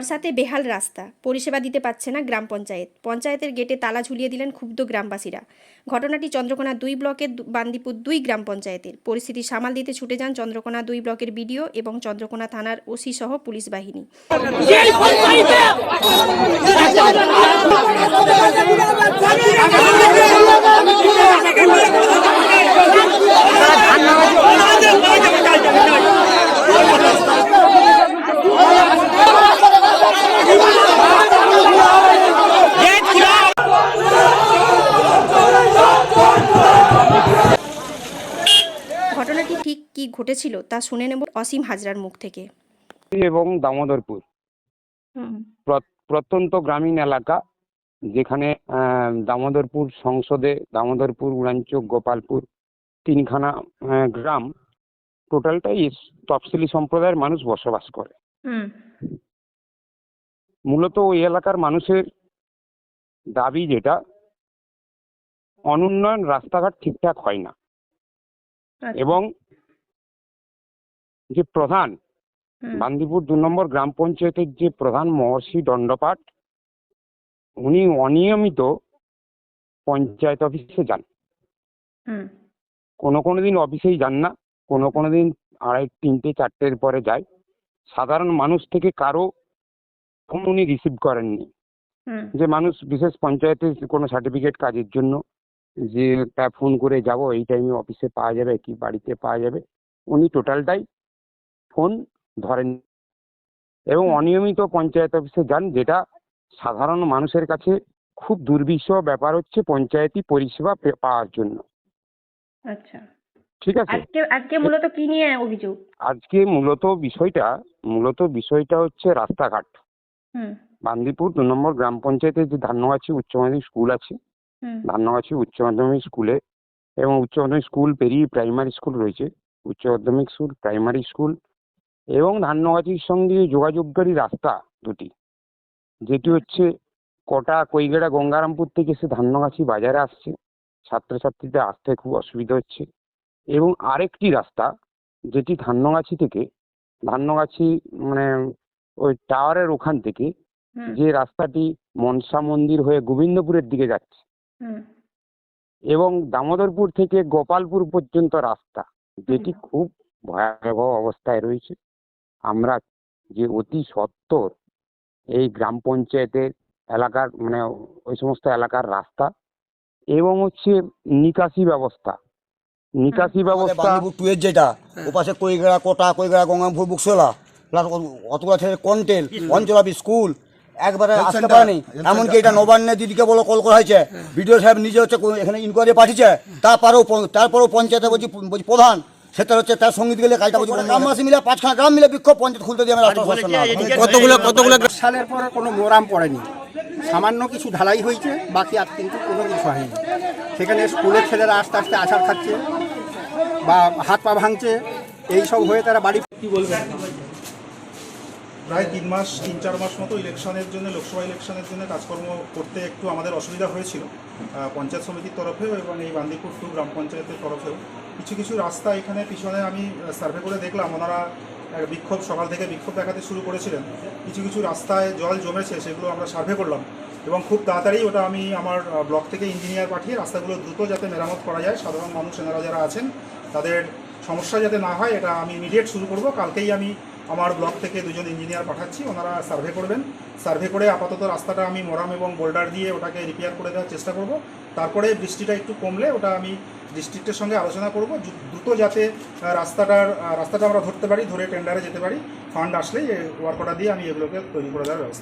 বর্ষাতে বেহাল রাস্তা। পরিষেবা দিতে পারছে না গ্রাম পঞ্চায়েত। পঞ্চায়েতের গেটে তালা ঝুলিয়ে দিলেন ক্ষুব্ধ গ্রামবাসীরা। ঘটনাটি চন্দ্রকোনা দুই ব্লকের বান্দিপুর দুই গ্রাম পঞ্চায়েতের। পরিস্থিতি সামাল দিতে ছুটে যান চন্দ্রকোনা দুই ব্লকের বিডিও এবং চন্দ্রকোনা থানার ওসি সহ পুলিশ বাহিনী ঘটনাটি ঠিক কি ঘটেছিল তা শুনে নেব অসীম হাজরার মুখ থেকে। এবং দামোদরপুর। প্রত্যন্ত গ্রামীণ এলাকা যেখানে আহ, দামোদরপুর সংসদে দামোদরপুর উড়াঞ্চক গোপালপুর তিনখানা গ্রাম টোটালটাই তফসিলি সম্প্রদায়ের মানুষ বসবাস করে। মূলত ওই এলাকার মানুষের দাবি যেটা অনুন্নয়ন রাস্তাঘাট ঠিকঠাক হয় না। এবং যে প্রধান বান্দিপুর দু নম্বর গ্রাম পঞ্চায়েতের যে প্রধান মহর্ষি দণ্ডপাঠ উনি অনিয়মিত পঞ্চায়েত অফিসে যান। কোনো কোনো দিন অফিসেই যান না কোনো কোনো দিন আড়াই তিনটে চারটের পরে যায়। সাধারণ মানুষ থেকে কারও ফোন উনি রিসিভ করেননি। যে মানুষ বিশেষ পঞ্চায়েতের কোনো সার্টিফিকেট কাজের জন্য যে তা ফোন করে যাব এই টাইমে অফিসে পাওয়া যাবে কি বাড়িতে পাওয়া যাবে উনি টোটালটাই ফোন ধরেন এবং অনিয়মিত পঞ্চায়েত অফিসে যান যেটা সাধারণ মানুষের কাছে খুব দুর্বিষহ ব্যাপার হচ্ছে পঞ্চায়েতি পরিষেবা পাওয়ার জন্য। আচ্ছা। ঠিক আছে? আজকে আজকে মূলত কি নিয়ে অভিযোগ? আজকে মূলত বিষয়টা মূলত বিষয়টা হচ্ছে রাস্তাঘাট। হুম। বান্দিপুর দু নম্বর গ্রাম পঞ্চায়েতের যে ধান্যগাছি উচ্চ মাধ্যমিক স্কুল আছে হুম। ধান্যগাছি উচ্চ মাধ্যমিক স্কুলে এবং উচ্চ মাধ্যমিক স্কুল পেরিয়ে প্রাইমারি স্কুল রয়েছে। উচ্চ মাধ্যমিক স্কুল প্রাইমারি স্কুল এবং ধান্যগাছির সঙ্গে যোগাযোগকারী রাস্তা দুটি যেটি হচ্ছে কটা কৈগেড়া গঙ্গারামপুর থেকে এসে ধান্যগাছি বাজারে আসছে ছাত্রছাত্রীদের আসতে খুব অসুবিধা হচ্ছে এবং আরেকটি রাস্তা যেটি ধান্যগাছি থেকে ধান্যগাছি মানে ওই টাওয়ারের ওখান থেকে যে রাস্তাটি মনসা মন্দির হয়ে গোবিন্দপুরের দিকে যাচ্ছে। এবং দামোদরপুর থেকে গোপালপুর পর্যন্ত রাস্তা যেটি খুব ভয়াবহ অবস্থায় রয়েছে। আমরা যে অতি সত্বর এই গ্রাম পঞ্চায়েতের এলাকার মানে ওই সমস্ত এলাকার রাস্তা এবং হচ্ছে নিকাশি ব্যবস্থা। নিকাশি ব্যবস্থা বান্দিপুর যেটা ও পাশে কৈগড়া কোটা কৈগড়া গঙ্গামপুর বুকসোলা প্লাস অতগুলো ছেলে কন্টেল অঞ্চল অফিস স্কুল একবারে আসতে পারেনি। এমনকি এটা নবান্নে দিদিকে বলে কল করা হয়েছে বিডিও সাহেব নিজে হচ্ছে এখানে ইনকোয়ারি পাঠিয়েছে তারপরেও তারপরেও পঞ্চায়েতে বলছি বলছি প্রধান সেটা হচ্ছে তার সংগীত গেলে কাজটা বলছি গ্রামবাসী মিলে পাঁচখানা গ্রাম মিলে বিক্ষোভ পঞ্চায়েত খুলতে দিয়ে আমি রাস্তা পাচ্ছি না। কতগুলো কতগুলো সালের পর কোনো মোরাম পড়েনি। সামান্য কিছু ঢালাই হয়েছে বাকি আর কিন্তু কোনো কিছু হয়নি। সেখানে স্কুলের ছেলেরা আস্তে আস্তে আছাড় খাচ্ছে বা হাত পা ভাঙছে এইসব হয়ে তারা বাড়ি প্রায় তিন মাস, তিন, চার মাস মতো ইলেকশনের জন্য, লোকসভা ইলেকশনের জন্য কাজকর্ম করতে একটু আমাদের অসুবিধা হয়েছিল পঞ্চায়েত সমিতির তরফেও এবং এই বান্দিপুর টু গ্রাম পঞ্চায়েতের তরফেও। কিছু কিছু রাস্তা এখানে পিছনে আমি সার্ভে করে দেখলাম, ওনারা বিক্ষোভ, সকাল থেকে বিক্ষোভ দেখাতে শুরু করেছিলেন। কিছু কিছু রাস্তায় জল জমেছে, সেগুলো আমরা সার্ভে করলাম এবং খুব তাড়াতাড়ি ওটা আমি আমার ব্লক থেকে ইঞ্জিনিয়ার পাঠিয়ে রাস্তাগুলো দ্রুত যাতে মেরামত করা যায়। সাধারণ মানুষ এনারা যারা আছেন, তাদের সমস্যা যাতে না হয়, এটা আমি ইমিডিয়েট শুরু করব। কালকেই আমি আমার ব্লক থেকে দুজন ইঞ্জিনিয়ার পাঠাচ্ছি, ওনারা সার্ভে করবেন। সার্ভে করে আপাতত রাস্তাটা আমি মোরাম এবং বোল্ডার দিয়ে ওটাকে রিপেয়ার করে দেওয়ার চেষ্টা করব। তারপরে বৃষ্টিটা একটু কমলে ওটা আমি ডিস্ট্রিক্টের সঙ্গে আলোচনা করব। দ্রুত যাতে রাস্তাটার রাস্তাটা আমরা ধরতে পারি, ধরে টেন্ডারে যেতে পারি ফান্ড আসলেই ওয়ার্ক অর্ডার দিয়ে আমি এগুলোকে তৈরি করে দেওয়ার ব্যবস্থা